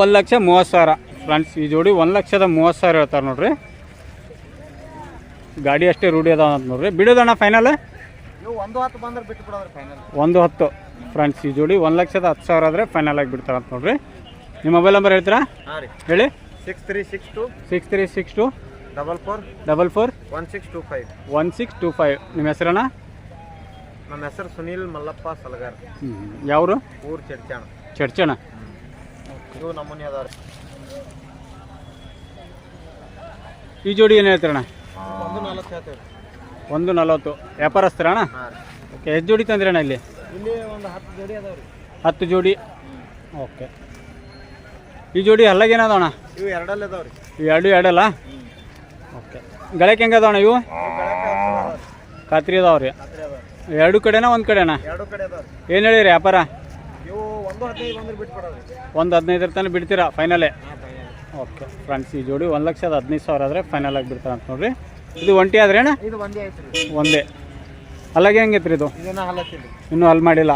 ಒಂದ್ ಲಕ್ಷ ಮೂವತ್ತು ಸಾವಿರ. ಫ್ರೆಂಡ್ಸ್ ಈ ಜೋಡಿ ಒಂದು ಲಕ್ಷದ ಮೂವತ್ತು ಸಾವಿರ ಹೇಳ್ತಾರೆ ನೋಡ್ರಿ. ಗಾಡಿ ಅಷ್ಟೇ ರೂಢಿ ಅದಾವ ಅಂತ ನೋಡ್ರಿ. ಬಿಡೋದಣ್ಣ ಫೈನಲ್ ಒಂದು ಹತ್ತು ಬಂದ್ರೆ ಬಿಟ್ಟು ಬಿಡೋದ್ರಿ ಫೈನಲ್ ಒಂದು ಹತ್ತು. ಫ್ರೆಂಡ್ಸ್ ಈ ಜೋಡಿ ಒಂದು ಲಕ್ಷದ ಹತ್ತು ಸಾವಿರ ಆದರೆ ಫೈನಲ್ ಆಗಿ ಬಿಡ್ತಾರೆ ಅಂತ ನೋಡ್ರಿ. ನಿಮ್ಮ ಮೊಬೈಲ್ ನಂಬರ್ ಹೇಳ್ತೀರಾ? ಹಾಂ ರೀ. ಹೇಳಿ. Six three six two six three six two double four double four one six two five one six two five ನಿಮ್ಮ ಹೆಸರಣ್ಣ? ನಮ್ಮ ಹೆಸರು ಸುನೀಲ್ ಮಲ್ಲಪ್ಪ ಸಲಗಾರ್. ಯಾವರು? ಊರು ಚಡ್ಚಾಣ ಚಡ್ಚಣ ಇದು ನಮೂನಿ ಅದಾವ ಈ ಜೋಡಿ ಏನು ಹೇಳ್ತೀರಣ್ಣ? ಒಂದು ನಲ್ವತ್ತು ಹೇಳ್ತೇವೆ. ಒಂದು ನಲವತ್ತು. ವ್ಯಾಪಾರ ಹಸ್ತಿರ ರೀ. ಓಕೆ ಎಷ್ಟು ಜೋಡಿ ತಂದ್ರೆ ಇಲ್ಲಿ? ಇಲ್ಲಿ ಒಂದು ಹತ್ತು ಜೋಡಿ ಹತ್ತು ಜೋಡಿ? ಓಕೆ ಈ ಜೋಡಿ ಅಲ್ಲಾಗೇನದವಣ್ಣ ಇವು ಎರಡಲ್ಲಿ ಅದಾವ್ರಿ ಇವು ಎರಡು ಎರಡಲ್ಲ? ಓಕೆ ಗಳಕ್ಕೆ ಹೆಂಗೆ ಅದಾವಣ್ಣ ಇವು? ಖಾತ್ರಿ ಅದಾವ್ರಿ ರೀ. ಎರಡು ಕಡೆನಾ ಒಂದು ಕಡೆನಾ? ಎರಡು ಕಡೆ ಅದಾವ ಏನು ಹೇಳಿರಿ ವ್ಯಾಪಾರ? ಒಂದು ಹದಿನೈದರ ತನಕ ಬಿಡ್ತೀರಾ ಫೈನಲೇ ಫೈನಲ್ ಓಕೆ ಫ್ರೆಂಡ್ಸ್ ಈ ಜೋಡಿ ಒಂದು ಲಕ್ಷದ ಹದಿನೈದು ಸಾವಿರ ಆದರೆ ಫೈನಲ್ ಆಗಿ ಬಿಡ್ತಾರೆ ಅಂತ ನೋಡ್ರಿ. ಇದು ಒಂಟಿ ಆದ್ರೆ ಇದು ಒಂದೇ ಐತ್ರಿ ಒಂದೇ. ಅಲ್ಲಾಗೆ ಹೆಂಗೈತ್ರಿ ಇದು? ಇದನ್ನ ಇನ್ನೂ ಅಲ್ಲಿ ಮಾಡಿಲ್ಲ.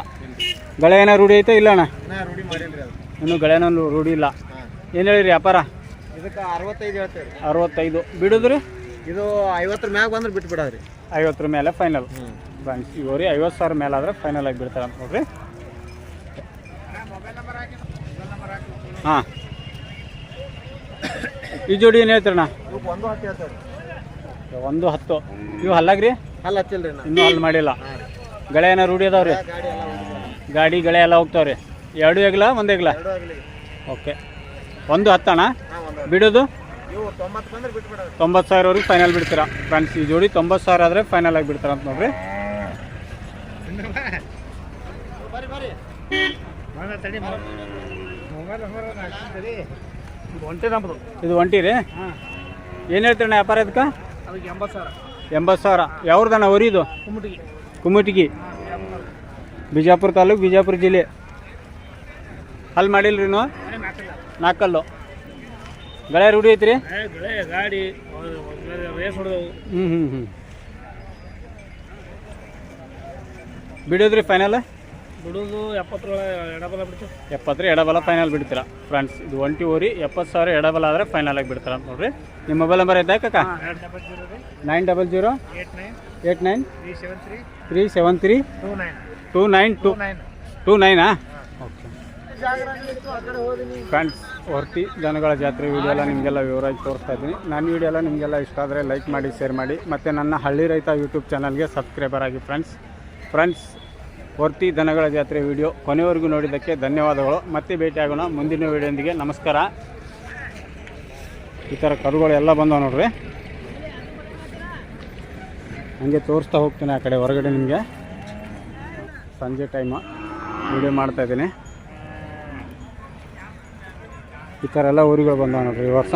ಗಳೆ ಏನೋ ರೂಢಿ ಐತೆ ಇಲ್ಲ ಅಣ್ಣ? ನಾ ರೂಢಿ ಮಾಡಿಲ್ರಿ ಅದು. ಇನ್ನೂ ಗಳೇನೋ ರೂಢಿ ಇಲ್ಲ. ಏನು ಹೇಳಿರಿ ವ್ಯಾಪಾರ? ಇದಕ್ಕೆ ಅರವತ್ತೈದು ಹೇಳ್ತೀವಿ ಅರವತ್ತೈದು. ಬಿಡುದ್ರಿ? ಇದು ಐವತ್ತರ ಮ್ಯಾಗ ಬಂದ್ರೆ ಬಿಟ್ಟು ಬಿಡೋದ್ರಿ ಐವತ್ತರ ಮೇಲೆ ಫೈನಲ್ ಫ್ರೆಂಡ್ಸ್ ಇವರಿ ಐವತ್ತು ಸಾವಿರ ಮೇಲೆ ಆದ್ರೆ ಫೈನಲ್ ಆಗಿ ಬಿಡ್ತಾರೆ ಅಂತ ನೋಡ್ರಿ. ಹಾಂ. ಈ ಜೋಡಿ ಏನು ಹೇಳ್ತೀರಣ್ಣ? ಒಂದು ಹತ್ತು ಹೇಳ್ತೇವೆ ರೀ ಒಂದು ಹತ್ತು. ಇವು ಹಲ್ಲಾಗ್ರಿ? ಹಲ್ಲ ಹಚ್ಚಿಲ್ರಿ ನಾ. ಇನ್ನೂ ಅಲ್ಲಿ ಮಾಡಿಲ್ಲ. ರೀ. ಗಳೆ ಏನೋ ರೂಢಿ ಅದಾವ್ರಿ? ಗಾಡಿ ಗಳೆ ಎಲ್ಲ ಹೋಗ್ತಾವ್ರಿ. ಎರಡು ಎಗ್ಲ ಒಂದು ಎಗ್ಲ? ಓಕೆ. ಒಂದು ಹತ್ತಣ ಬಿಡೋದು? ತೊಂಬತ್ತು ಸಾವಿರವರೆಗೆ ಫೈನಲ್ ಬಿಡ್ತೀರಾ. ಫ್ರೆಂಡ್ಸ್ ಈ ಜೋಡಿ ತೊಂಬತ್ತು ಸಾವಿರ ಆದರೆ ಫೈನಲ್ ಆಗಿ ಬಿಡ್ತಾರ ಅಂತ ನೋಡ್ರಿ ಇದು ಒಂಟಿ ರೀ? ಹಾಂ. ಏನು ಹೇಳ್ತೀರಣ್ಣ ವ್ಯಾಪಾರ ಇದಕ್ಕೆ? ಅದಕ್ಕೆ ಎಂಬತ್ತು ಸಾವಿರ. ಎಂಬತ್ತು ಸಾವಿರ. ಯಾವ್ದಣ್ಣ ಕುಮಟಿಗಿ ಬಿಜಾಪುರ ತಾಲೂಕು ಬಿಜಾಪುರ ಜಿಲ್ಲೆ. ಅಲ್ಲಿ ಮಾಡಿಲ್ರಿ ನೀವು? ನಾಲ್ಕಲ್ಲು ಗಳೆ ರೂಢಿ ಐತ್ರಿ? ಗಾಡಿ ರೇಸ್ ಹೊಡೆದವು. ಹ್ಞೂ ಹ್ಞೂ ಹ್ಞೂ ಬಿಡೋದ್ರಿ ಫೈನಲ್ ಬಿಡೋದು ಎಪ್ಪತ್ತರೊಳಗೆ ಎಡಬಲ ಎಪ್ಪತ್ತರ ಎಡಬಲ ಫೈನಲ್ ಬಿಡ್ತೀರಾ ಫ್ರೆಂಡ್ಸ್ ಇದು ಒಂಟಿ ಓರಿ ಎಪ್ಪತ್ತು ಸಾವಿರ ಎಡಬಲ ಆದರೆ ಫೈನಲ್ ಆಗಿ ಬಿಡ್ತಾರ ಅಂತ ನೋಡ್ರಿ. ನಿಮ್ಮ ಮೊಬೈಲ್ ನಂಬರ್ ಐತೆ ಕಾಕ? Nine double zero eight nine three seven three two nine two nine two Naina okay friends Horti ಜನಗಳ ಜಾತ್ರೆ ವಿಡಿಯೋ ಎಲ್ಲ ನಿಮಗೆಲ್ಲ ವಿವರವಾಗಿ ತೋರಿಸ್ತಾ ಇದ್ದೀನಿ. ನನ್ನ ವಿಡಿಯೋ ಎಲ್ಲ ನಿಮಗೆಲ್ಲ ಇಷ್ಟ ಆದರೆ ಲೈಕ್ ಮಾಡಿ ಶೇರ್ ಮಾಡಿ. ಮತ್ತು ನನ್ನ ಹಳ್ಳಿ ರೈತ ಯೂಟ್ಯೂಬ್ ಚಾನಲ್ಗೆ ಸಬ್ಸ್ಕ್ರೈಬರ್ ಆಗಿ ಫ್ರೆಂಡ್ಸ್ ಫ್ರೆಂಡ್ಸ್ ಹೊರ್ತಿ ದನಗಳ ಜಾತ್ರೆ ವಿಡಿಯೋ ಕೊನೆವರೆಗೂ ನೋಡಿದ್ದಕ್ಕೆ ಧನ್ಯವಾದಗಳು. ಮತ್ತೆ ಭೇಟಿಯಾಗೋಣ ಮುಂದಿನ ವಿಡಿಯೋದೊಂದಿಗೆ. ನಮಸ್ಕಾರ. ಈ ಥರ ಕರುಗಳು ಎಲ್ಲ ಬಂದವು ನೋಡ್ರಿ. ಹಂಗೆ ತೋರಿಸ್ತಾ ಹೋಗ್ತೀನಿ ಆ ಕಡೆ ಹೊರಗಡೆ ನಿಮಗೆ. ಸಂಜೆ ಟೈಮು ವಿಡಿಯೋ ಮಾಡ್ತಾಯಿದ್ದೀನಿ ಈ ಥರ ಎಲ್ಲ ಊರುಗಳು ಬಂದವೆ ನೋಡ್ರಿ ಈ ವರ್ಷ.